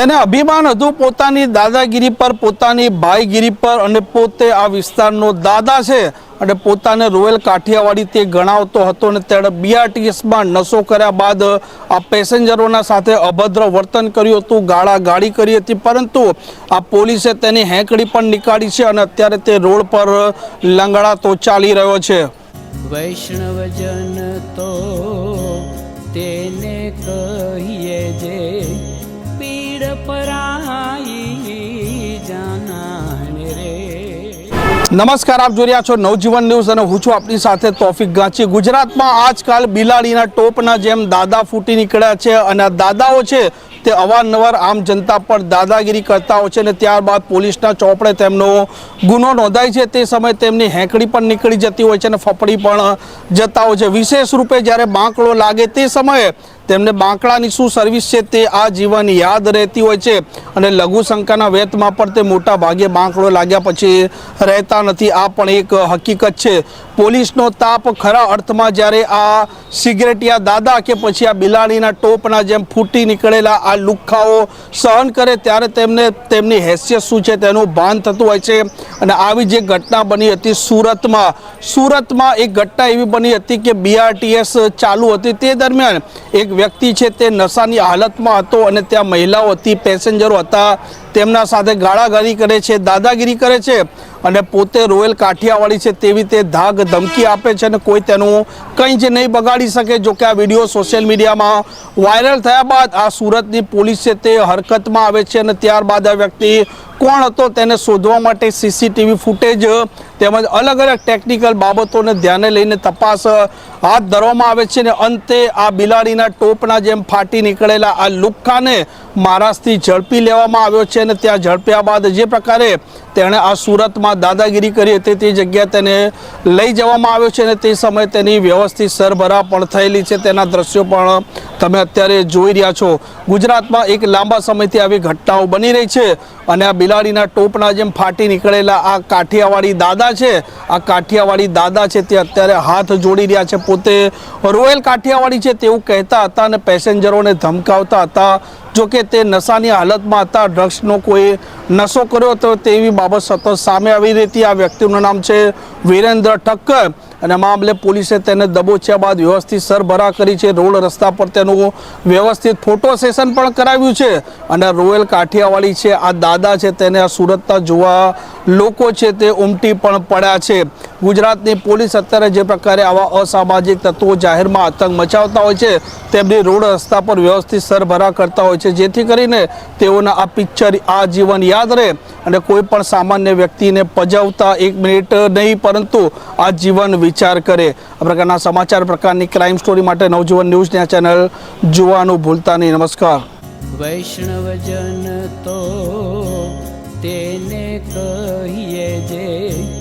તેને અભિમાન હતું પોતાની દાદાગીરી પર, પોતાની ભાઈગીરી પર અને પોતે આ વિસ્તારનો દાદા છે અને પોતાને રોયલ કાઠિયાવાડી તે ગણાવતો હતો અને તેણે બીઆરટીએસમાં નશો કર્યા બાદ આ પેસેન્જરોના સાથે અભદ્ર વર્તન કર્યું હતું ગાળા ગાળી કરી હતી, પરંતુ આ પોલીસે તેની હેંકડી પણ નીકાળી છે અને અત્યારે તે રોડ પર લંગડાતો ચાલી રહ્યો છે. વૈષ્ણવજન તો તેને કહીએ જે નમસ્કાર, આપ જોઈ રહ્યા છો નવજીવન ન્યૂઝ અને હું છું આપની સાથે તોફિક ગાંચી. ગુજરાતમાં આજકાલ બિલાડીના ટોપના જેમ દાદા ફૂટી નીકળ્યા છે અને દાદાઓ છે તે અવારનવાર આમ જનતા પર દાદાગીરી કરતા હોય છે અને ત્યારબાદ પોલીસના ચોપડે તેમનો ગુનો નોંધાય છે. તે સમયે તેમની હેંકડી પણ નીકળી જતી હોય છે અને ફફડી પણ જતા હોય છે. વિશેષ રૂપે જ્યારે બાંકડો લાગે તે સમયે તેમને બાંકડાની શું સર્વિસ છે તે આ જીવન યાદ રહેતી હોય છે અને લઘુશંકાના વેતમાં પણ તે મોટા ભાગે બાંકડો લાગ્યા પછી રહેતા નથી. આ પણ એક હકીકત છે. પોલીસનો તાપ ખરા અર્થમાં જ્યારે આ સિગરેટિયા દાદા કે પછી આ બિલાડીના ટોપના જેમ ફૂટી નીકળેલા આ લુખ્ખાઓ સહન કરે ત્યારે તેમને તેમની હેસિયત શું છે તેનું ભાન થતું હોય છે. અને આવી જે ઘટના બની હતી સુરતમાં સુરતમાં એક ઘટના એવી બની હતી કે બીઆરટીએસ ચાલુ હતી. તે દરમિયાન એક વ્યક્તિ છે તે નશાની હાલતમાં હતો અને ત્યાં મહિલાઓ હતી, પેસેન્જરો હતા, તેમના સાથે ગાળાગાળી કરે છે, દાદાગીરી કરે છે અને પોતે રોયલ કાઠિયાવાડી છે તેવી તે ધાક ધમકી આપે છે અને કોઈ તેનું કંઈ જ નહીં બગાડી શકે જો કે આ વીડિયો સોશિયલ મીડિયામાં વાયરલ થયા બાદ આ સુરતની પોલીસ છે તે હરકતમાં આવે છે અને ત્યારબાદ આ વ્યક્તિ કોણ હતો તેને શોધવા માટે સીસીટીવી ફૂટેજ તેમજ અલગ અલગ ટેકનિકલ બાબતોને ધ્યાને લઈને તપાસ હાથ ધરવામાં આવે છે અને અંતે આ બિલાડીના ટોપના જેમ ફાટી નીકળેલા આ લુક્કાને મહારાષ્ટ્રથી ઝડપી લેવામાં આવ્યો છે અને ત્યાં ઝડપ્યા બાદ જે પ્રકારે તેણે આ સુરતમાં દાદાગીરી કરી હતી તે જગ્યાએ તેને લઈ જવામાં આવ્યો છે અને તે સમયે તેની વ્યવસ્થિત સરભરા પણ થયેલી છે. તેના દ્રશ્યો પણ તમે અત્યારે જોઈ રહ્યા છો. ગુજરાતમાં એક લાંબા સમયથી આવી ઘટનાઓ બની રહી છે. અને આ બિલાડીના ટોપના જેમ ફાટી નીકળેલા આ કાઠિયાવાડી દાદા છે, આ કાઠિયાવાડી દાદા છે તે અત્યારે હાથ જોડી રહ્યા છે. પોતે રોયલ કાઠિયાવાડી છે તેવું કહેતા હતા અને પેસેન્જરોને ધમકાવતા હતા. જોકે તે નશાની હાલતમાં હતા, ડ્રગ્સનો કોઈ નશો કર્યો હતો તેવી બાબત સતત સામે આવી રહી આ વ્યક્તિનું નામ છે વીરેન્દ્ર ઠક્કર. અને મામલે પોલીસે તેને દબોચ્યા બાદ વ્યવસ્થિત સરભરા કરી છે. રોડ રસ્તા પર તેનું વ્યવસ્થિત ફોટો સેશન પણ કરાવ્યું છે. અને રોયલ કાઠિયાવાડી છે. આ દાદા છે તેને આ સુરતના જોવા લોકો છે તે ઉમટી પણ પડ્યા છે. ગુજરાતની પોલીસ અત્યારે જે પ્રકારે આવા અસામાજિક તત્વો જાહેરમાં આતંક મચાવતા હોય છે, તેમની રોડ રસ્તા પર વ્યવસ્થિત સરભરા કરતા હોય છે. જેથી કરીને તેઓના આ પિક્ચર આ જીવન યાદ રહે અને કોઈ પણ સામાન્ય વ્યક્તિને પજાવતા એક મિનિટ નહીં, પરંતુ આ જીવન વિચાર કરે. આ પ્રકારના સમાચાર, પ્રકારની ક્રાઇમ સ્ટોરી માટે નવજીવન ન્યૂઝની આ ચેનલ જોવાનું ભૂલતા નહીં. નમસ્કાર. વૈષ્ણવજન તો તેને કહીએ જે